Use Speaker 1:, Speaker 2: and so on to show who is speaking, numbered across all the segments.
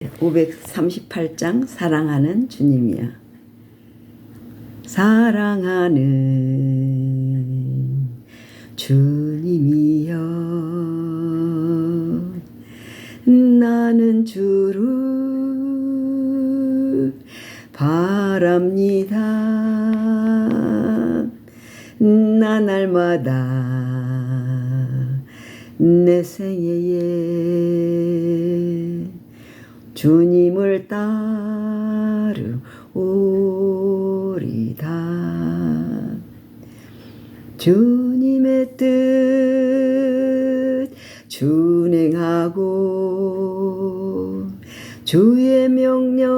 Speaker 1: 538장 사랑하는 주님이야. 사랑하는 주님이여 나는 주를 바랍니다. 나 날마다 내 생애에 주님을 따르오리다. 주님의 뜻 준행하고 주의 명령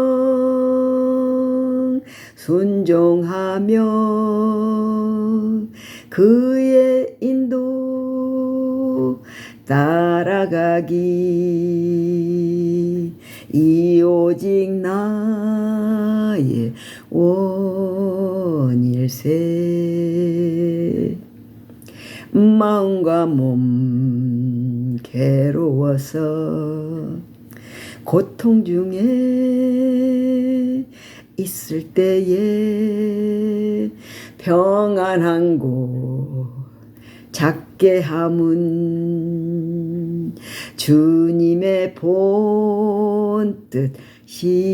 Speaker 1: 순종하며 그의 인도 따라가기 이 오직 나의 원일세. 마음과 몸 괴로워서 고통 중에 있을 때에 평안한 곳 작게 함은 주님의 본뜻 시로다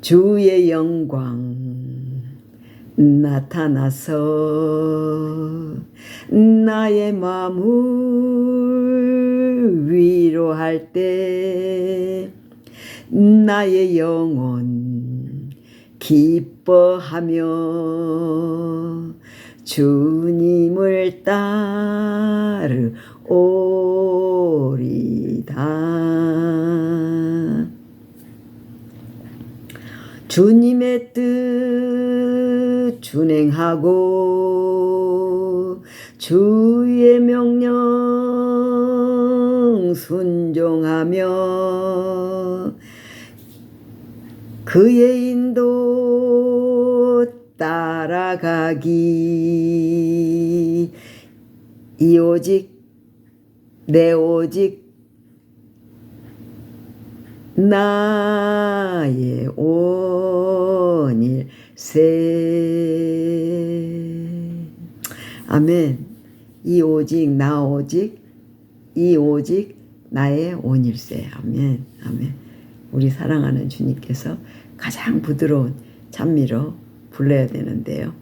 Speaker 1: 주의 영광 나타나서 나의 마음을 위로할 때 나의 영혼 기뻐하며 주님을 따르오리다. 주님의 뜻 준행하고 주의 명령 순종하며 그의 인도 따라가기. 이 오직 내 오직 나의 온일세 아멘. 이 오직 나 오직 이 오직 나의 온일세 아멘. 아멘. 우리 사랑하는 주님께서 가장 부드러운 찬미로 불러야 되는데요.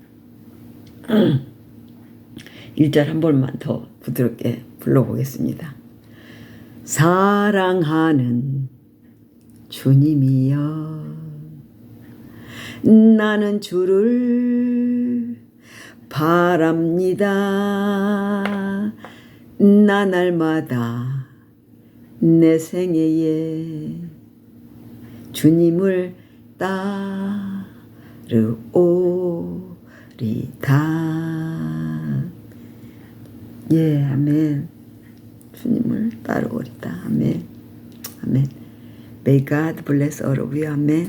Speaker 1: 1절 한 번만 더 부드럽게 불러보겠습니다. 사랑하는 주님이여. 나는 주를 바랍니다. 나 날마다 내 생애에 주님을 따르오리다. 예 아멘. 주님을 따르오리다. 아멘. 아멘 May God bless all of you. Amen.